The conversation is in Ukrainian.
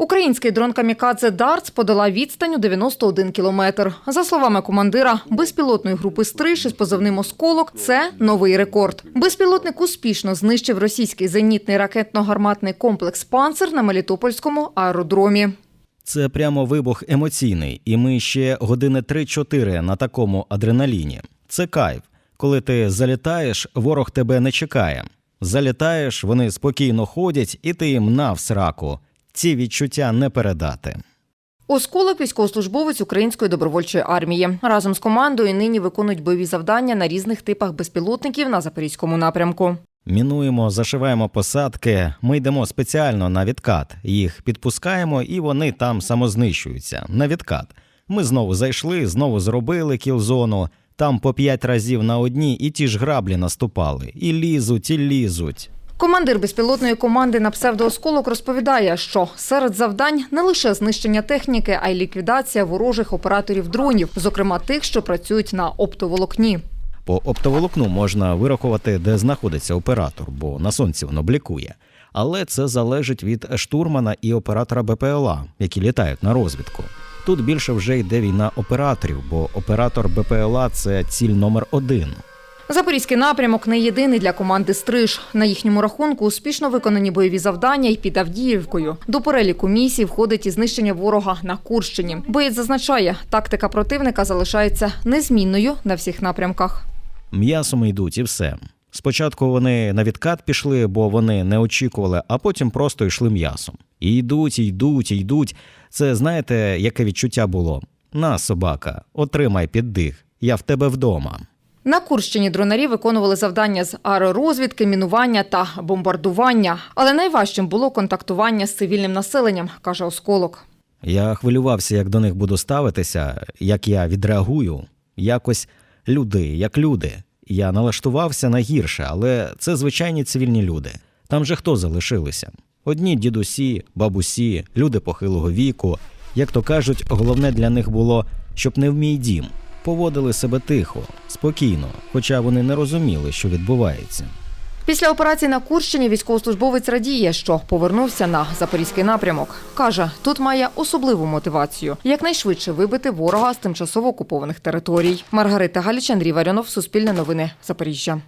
Український дрон камікадзе Дартс подолав відстань у 91 кілометр. За словами командира безпілотної групи «Стриж» із позивним «Осколок» – це новий рекорд. Безпілотник успішно знищив російський зенітний ракетно-гарматний комплекс «Панцер» на Мелітопольському аеродромі. Це прямо вибух емоційний, і ми ще години 3-4 на такому адреналіні. Це кайф. Коли ти залітаєш, ворог тебе не чекає. Залітаєш, вони спокійно ходять, і ти їм на всраку. Ці відчуття не передати. Осколок – військовослужбовець Української добровольчої армії. Разом з командою нині виконують бойові завдання на різних типах безпілотників на Запорізькому напрямку. Мінуємо, зашиваємо посадки. Ми йдемо спеціально на відкат. Їх підпускаємо, і вони там самознищуються. На відкат. Ми знову зайшли, знову зробили кілзону. Там по п'ять разів на одній і ті ж граблі наступали. І лізуть, і лізуть. Командир безпілотної команди на псевдоосколок розповідає, що серед завдань не лише знищення техніки, а й ліквідація ворожих операторів дронів, зокрема тих, що працюють на оптоволокні. По оптоволокну можна вирахувати, де знаходиться оператор, бо на сонці воно блікує. Але це залежить від штурмана і оператора БПЛА, які літають на розвідку. Тут більше вже йде війна операторів, бо оператор БПЛА це ціль номер один. Запорізький напрямок не єдиний для команди Стриж. На їхньому рахунку успішно виконані бойові завдання і під Авдіївкою. До переліку місій входить і знищення ворога на Курщині. Боєць зазначає, тактика противника залишається незмінною на всіх напрямках. М'ясом йдуть і все. Спочатку вони на відкат пішли, бо вони не очікували, а потім просто йшли м'ясом. І йдуть, і йдуть, і йдуть. Це знаєте, яке відчуття було? На, собака, отримай піддих, я в тебе вдома. На Курщині дронарі виконували завдання з аеророзвідки, мінування та бомбардування. Але найважчим було контактування з цивільним населенням, каже Осколок. Я хвилювався, як до них буду ставитися, як я відреагую. Якось люди, як люди. Я налаштувався на гірше, але це звичайні цивільні люди. Там же хто залишилися? Одні дідусі, бабусі, люди похилого віку. Як то кажуть, головне для них було, щоб не в мій дім. Поводили себе тихо, спокійно, хоча вони не розуміли, що відбувається. Після операції на Курщині військовослужбовець радіє, що повернувся на запорізький напрямок. Каже, тут має особливу мотивацію якнайшвидше вибити ворога з тимчасово окупованих територій. Маргарита Галіч, Андрій Варіонов, Суспільне новини, Запоріжжя.